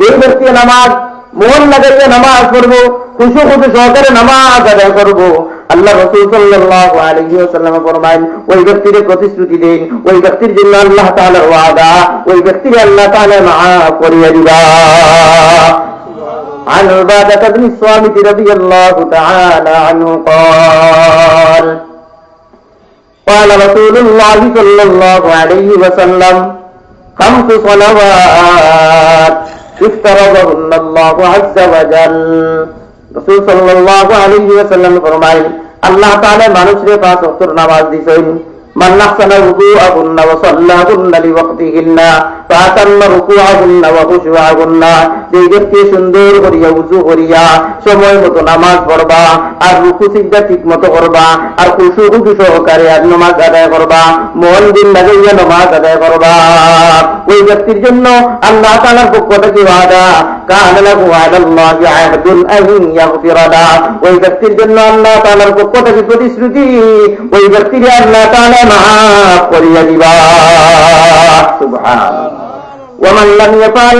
যে ব্যক্তি নামাজ মন লাগাইয়ে নামাজ পড়বো খুশু খুশু সহকারে নামাজ আদায় করবো আল্লাহ রসুল সাল্লাল্লাহু আলাইহি ওয়াসাল্লাম ফরমায়েন ওই ব্যক্তির প্রতিশ্রুতি দেন ওই ব্যক্তির জন্য আল্লাহ তাআলার ওয়াদা ওই ব্যক্তির আল্লাহ তাআলা মাফ করিয়ে দিবা عن عبادة بن الصامت رضي الله تعالى عنه قال قال رسول الله صلى الله عليه وسلم خمس صلوات افترضهن الله عز وجل রসুল সাল্লাল্লাহু আলাইহি ওয়াসাল্লাম ফরমায় আল্লাহ তাআলা মানুষের পাঁচ ওয়াক্ত নামাজ দিয়েছেন মান আহসানা রুকুআহুন্না ওয়া সাল্লাহুন্না লিওয়াক্তিহিন্না ফাতাম্মা রুকুআহুন্না ওয়া খুশুআহুন্না যে ব্যক্তি সুন্দর করিয়া উযু করিয়া সময় মতো নামাজ পড়বা আর রুকু সিদ্ধা ঠিক মতো করবা আর কুসু রুকু সহকারে আর নমাজ আদায় করবা মন দিন লাগাইয়া নমাজ আদায় করবা ওই ব্যক্তির জন্য আল্লাহ তালার পক্ষ থেকে ওয়াদা, কান লাহু আহদুন ওই ব্যক্তির জন্য আল্লাহ তাআলার পক্ষ থেকে প্রতিশ্রুতি ওই ব্যক্তির আল্লাহ তাআলা মাফ করিয়া দিবা। সুবহান ওয়া মান লাম ইয়াফাল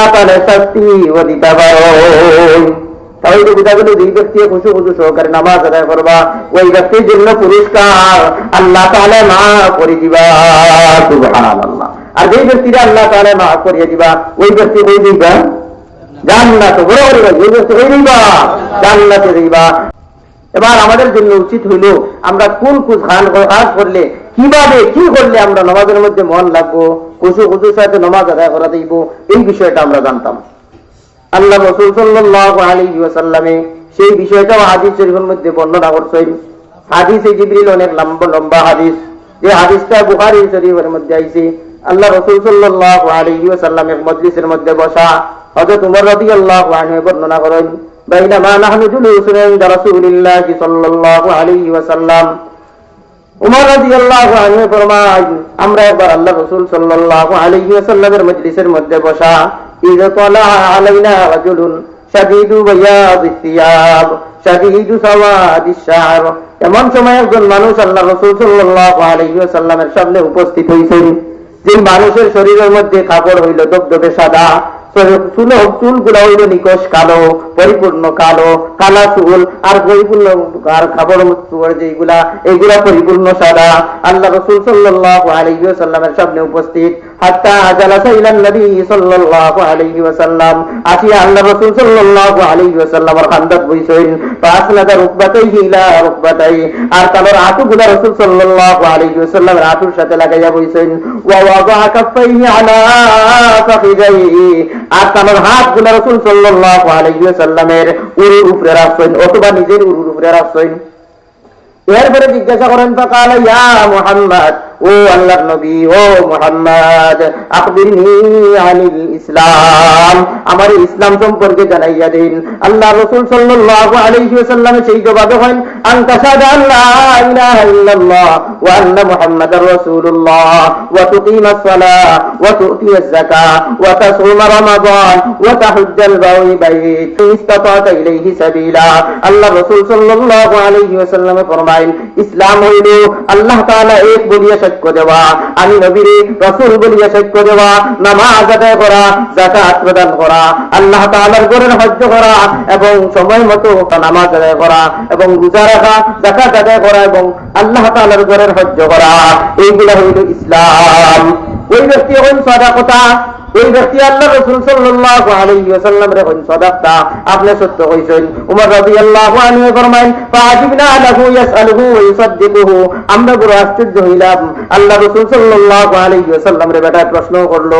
তাআলা শাস্তিও দিতে পারেন তাহলে গেল যেই ব্যক্তি খুশু খুশু সহকারে নামাজ আদায় করবা ওই ব্যক্তির জন্য পুরস্কার আল্লাহ তাহলে মা করে দিবা আর যেই ব্যক্তিরা আল্লাহ তাহলে মা করিয়ে দিবা, ওই ব্যক্তি কই দিবা? জান্নাত। বড় বড় ওই ব্যক্তি কই দিবা? জান্নাতে দিবা। এবার আমাদের জন্য উচিত হইল, আমরা কোন কোন খান কাজ করলে, কীভাবে, কি করলে আমরা নামাজের মধ্যে মন লাগবো? খুশু খুশুর সাথে নামাজ আদায় করা দিব এই বিষয়টা আমরা জানতাম। আল্লাহ রসুল সাল্লাল্লাহু আলাইহি ওয়াসাল্লামে সেই বিষয়টাও হাদিস শরীফের মধ্যে বর্ণনা করছেন। হাদিসে জিবরিল অনেক লম্বা লম্বা হাদিস। যে হাদিসটা বুখারী শরীফের মধ্যে আইছে। আল্লাহ রসুল সাল্লাল্লাহু আলাইহি ওয়াসাল্লাম এক মজলিসের মধ্যে বসা হযরত উমর রাদিয়াল্লাহু আনহু বর্ণনা করেন, বাইনামা নাহনু জুলুসুন ইনদা রাসূলিল্লাহ সাল্লাল্লাহু আলাইহি ওয়াসাল্লাম। উমর আনহু ফরমায়, আমরা একবার আল্লাহ রাসূল সাল্লাল্লাহু আলাইহি ওয়াসাল্লামের মজলিসের মধ্যে বসা ইদ আলাইনা রাজুলুন শাদীদু সিয়াব শাদীদু এমন সময় একজন মানুষ আল্লাহ রাসূল সাল্লাল্লাহু আলাইহি ওয়াসাল্লামের সামনে উপস্থিত হইছেন যে মানুষের শরীরের মধ্যে কাপড় হইল দবদবে সাদা। চুল চুলগুলা হইল নিকশ কালো, পরিপূর্ণ কালো, কালা চুল, আর পরিপূর্ণ আর খাবার চুয়ার যেগুলা এইগুলা পরিপূর্ণ সাদা। আল্লাহ রসুল সাল্লাহ আলাইহি ওয়াসাল্লামের সামনে উপস্থিত। হাত্তা জালাসা ইলান নবী উরুর উপরে রাখছেন, অথবা নিজের উরুর উপরে রাখছেন। এরপরে জিজ্ঞাসা করেন, ফাকাল ইয়া মুহাম্মদ ও আল্লাহর নবী, ও মুহাম্মদ, আখবিরনি আনিল ইসলাম। আমার ইসলাম সম্পর্কে জানাইয়া দিন। আল্লাহ রাসূল সাল্লাল্লাহু আলাইহি ওয়াসাল্লাম সেই জবাবে হন আন তাশহাদু আন লা ইলাহা ইল্লাল্লাহ ওয়া আন্না মুহাম্মাদার রাসূলুল্লাহ ওয়া তুকিমাস সালাহ ইলাইহি সাবিলা। আল্লাহ ইসলাম হইল আল্লাহ তাআলা এক বলিয়া সাক্ষ্য দেওয়া। আমি নবীর, রসুল বলিয়া দেওয়া। নামাজ আদায় করা জাকাত প্রদান করা। আল্লাহ তালার করা এবং সময় মতো নামাজ আদায় করা এবং রোজা রাখা জাকাত আদায় করা এবং আল্লাহ তালার ঘরের করা। এইগুলা হইল ইসলাম। ওই ব্যক্তি হইল সাদাকতা। ওই ব্যক্তি আল্লাহ রসুল সাদাকতা। আপনি সত্য কইছেন। উমর রাদিয়াল্লাহু আনহু ফরমাইন ফাআজিবনা লাহু ইয়াসআলুহু ওয়া ইউসাদ্দিকুহু। আমরা বড় আশ্চর্য হইলাম। আল্লাহ রসুল সাল্লাল্লাহু আলাইহি ওয়াসাল্লাম রে বেটা প্রশ্ন করল।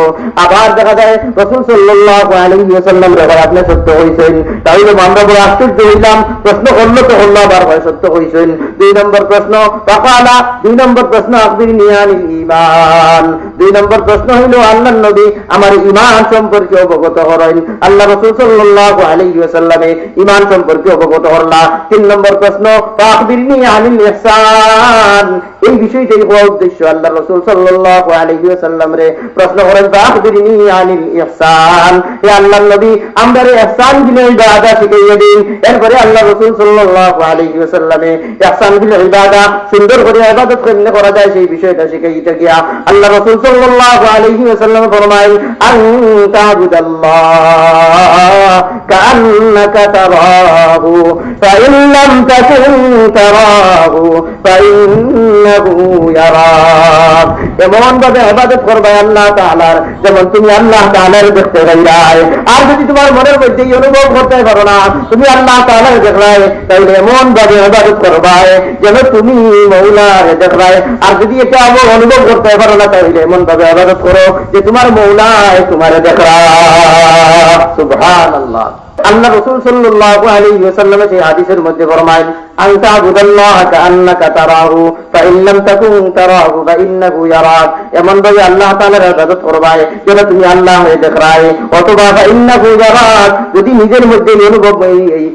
আবার দেখা যায়, রসুল সাল্লাল্লাহু আলাইহি ওয়াসাল্লাম রে আপনি সত্য কইছেন। তাইলে আমরা বড় আশ্চর্য হইলাম। প্রশ্ন করল তো হলো আবার হয় সত্য কইছেন। দুই নম্বর প্রশ্ন, ফাকালা? দুই নম্বর প্রশ্ন, আকবিরনি আনিল ঈমান? দুই নম্বর প্রশ্ন হইল, আল্লাহর নবী আমার ইমান সম্পর্কে অবগত হরেন আল্লাহ রসুল সাল্লাহ আলাইহি ওয়াসাল্লামে ইমান সম্পর্কে অবগত হরলা তিন নম্বর প্রশ্ন ফাখবিরনি আনিল ইহসান এই বিষয়টাই হওয়া উদ্দেশ্য। আল্লাহ রসুল সাল্লাহ আলাইহি ওয়াসাল্লাম রে প্রশ্ন করেন ফাখবিরনি আনিল ইহসান? হে আল্লাহ নবী, আমরা রে ইহসান বিলে ইবাদা শিখাইয়া দিন এরপরে আল্লাহ রসুল সাল্লাহ আলাইহি ওয়াসাল্লামে ইহসান বিলে ইবাদা, সুন্দর করে ইবাদত কেমনে করা যায় সেই বিষয়টা শিখাইতে গিয়া আল্লাহ রসুল সাল্লাল্লাহু আলাইহি ওয়াসাল্লাম ফরমায় আন তা'বুদাল্লাহ কাআন্নাকা তারাহু লাম তাকুন তারাহু ফাইন্নাহু ইয়ারাক এমন ভাবে ইবাদত করবে আল্লাহ তাআলার, যেমন তুমি আল্লাহ তাআলার দেখতে পাইরাই আর যদি তোমার মনের মধ্যে অনুভব করতে পারো না, তুমি আল্লাহ তাআলার দেখলাই তাহলে এমন ভাবে ইবাদত করবে যেন তুমি মৌলার দেখলাই। আর যদি এটা আমার অনুভব করতে পারো না তাহলে এমন ভাবে আবাদত করো যে তোমার মৌলায় তোমার দেখরা সুবহানাল্লাহ। আল্লাহ রসুল সাল্লাল্লাহু সেই হাদিসের মধ্যে ফরমায় তারাহু এমন ভাবে আল্লাহ তাআলার করবায় যেন তুমি আল্লাহ হয়ে দেখরায়, অথবা যদি নিজের মধ্যে অনুভব, এই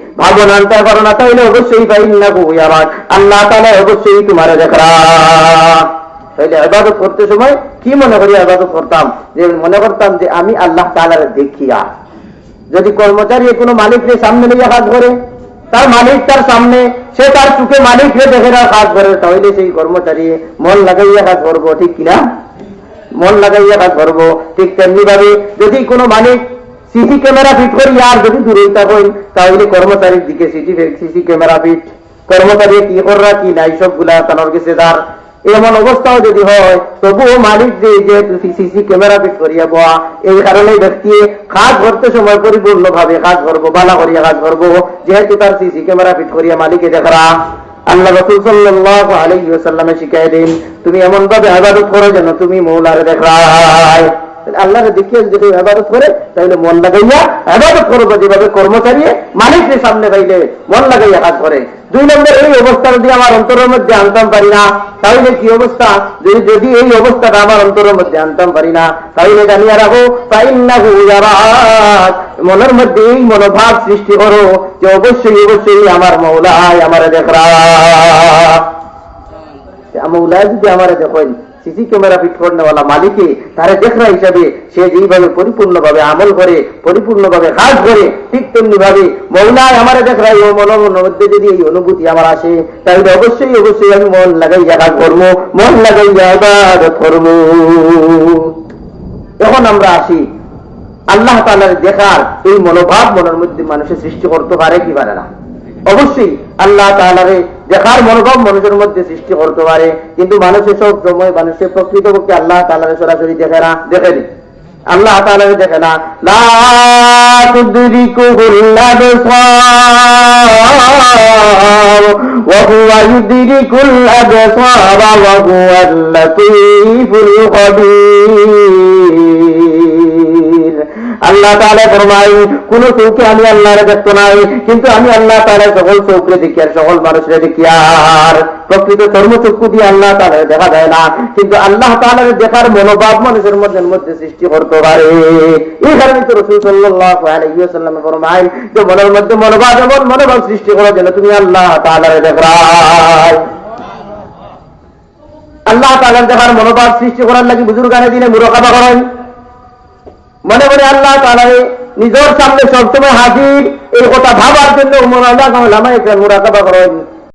আনতে পারো না, তাহলে অবশ্যই আল্লাহ অবশ্যই তোমার দেখরা আবাদত করতে সময় কি মনে করি আবাদত করতাম? যে মনে করতাম যে আমি আল্লাহ তালার দেখিয়া। যদি কর্মচারী কোনো মালিককে সামনে নিয়ে কাজ করে, তার মালিক তার সামনে, সে তার চুকে মালিককে দেখে কাজ করে, তাহলে সেই কর্মচারী মন লাগাইয়া কাজ করব, ঠিক কিনা? মন লাগাইয়া কাজ করব, ঠিক তেমনি ভাবে যদি কোনো মালিক সিসি ক্যামেরা ফিট করি আর যদি দূরইতা হই তাহলে কর্মচারীর দিকে সিসি সিসি ক্যামেরা ফিট। কর্মচারী কি কররা, কি নাই, সবগুলা তানোর গেছে তার এমন অবস্থাও যদি হয়, তবুও মালিক যে যে সিসি ক্যামেরা ফিট করিয়া বয়া এই কারণে ব্যক্তি কাজ করতে সময় পরিপূর্ণ ভাবে কাজ করব বালা করিয়া কাজ করব যেহেতু তার সিসি ক্যামেরা ফিট করিয়া মালিকে দেখা আল্লাহ রসুল সাল্লাহ আলাইহি ওয়াসাল্লামে শিখাই দিন তুমি এমন ভাবে আদালত করো যেন তুমি মৌলারে দেখরায় আল্লাহরে দেখিয়ে যদি ইবাদত করে, তাহলে মন লাগাইয়া ইবাদত করব যেভাবে কর্মচারী মালিকের সামনে পাইলে মন লাগাইয়া কাজ করে। দুই নম্বর, এই অবস্থা যদি আমার অন্তরের মধ্যে আনতাম পারি না, তাহলে কি অবস্থা? যদি যদি এই অবস্থাটা আমার অন্তরের মধ্যে আনতাম পারি না, তাহলে জানিয়ে রাখো, ফাইন্নাহু ইয়ারাক মনের মধ্যে এই মনোভাব সৃষ্টি করো যে অবশ্যই অবশ্যই আমার মৌলায় আমার দেখরা। মৌলায় যদি আমার দেখেন সিসি ক্যামেরা ফিট করনেওয়ালা মালিকে তারা দেখরা হিসাবে সে যেইভাবে পরিপূর্ণভাবে আমল করে, পরিপূর্ণভাবে কাজ করে, ঠিক তেমনি ভাবে মৌলায় আমার দেখরাই, ও মনের মধ্যে যদি এই অনুভূতি আমার আসে, তাহলে অবশ্যই অবশ্যই আমি মন লাগাইয়া কাজ করব, মন লাগাইয়া ইবাদত করব। এখন আমরা আসি, আল্লাহ তালার দেখার এই মনোভাব মনের মধ্যে মানুষের সৃষ্টি করতে পারে কি পারে না? অবশ্যই আল্লাহ তালারে দেখার মনোভাব মানুষের মধ্যে সৃষ্টি করতে পারে, কিন্তু মানুষের সব সময় মানুষের প্রকৃতপক্ষে আল্লাহ তালারে সরাসরি দেখে না দেখেনি আল্লাহ তালারে দেখে না। তুদরিকুহুল আবসার আল্লাহ তাআলা ফরমায়, কোন চৌকে আমি আল্লাহরে দেখতো নাই, কিন্তু আমি আল্লাহ তাআলা সকল চৌকে দেখি আর সকল মানুষের দেখি আর। প্রকৃত কর্মচক্ষু দিয়ে আল্লাহ তাআলা দেখা যায় না, কিন্তু আল্লাহ তাআলার দেখার মনোভাব মানুষের মধ্যে মধ্যে সৃষ্টি করতে পারে। এই কারণে তো রসুল ওয়াসাল্লাম ফরমায় যে মনের মধ্যে মনোভাব, এমন মনোভাব সৃষ্টি করো যেন তুমি আল্লাহ তাআলারে দেখায়। আল্লাহ তাআলার দেখার মনোভাব সৃষ্টি করার লাগি বুজুর্গানে দিনে মুরাকাবা করেন। মনে মনে আল্লাহ তারা নিজের সামনে সবসময় হাজির। এই কথা ভাবার জন্য মোরাকাবা করেন।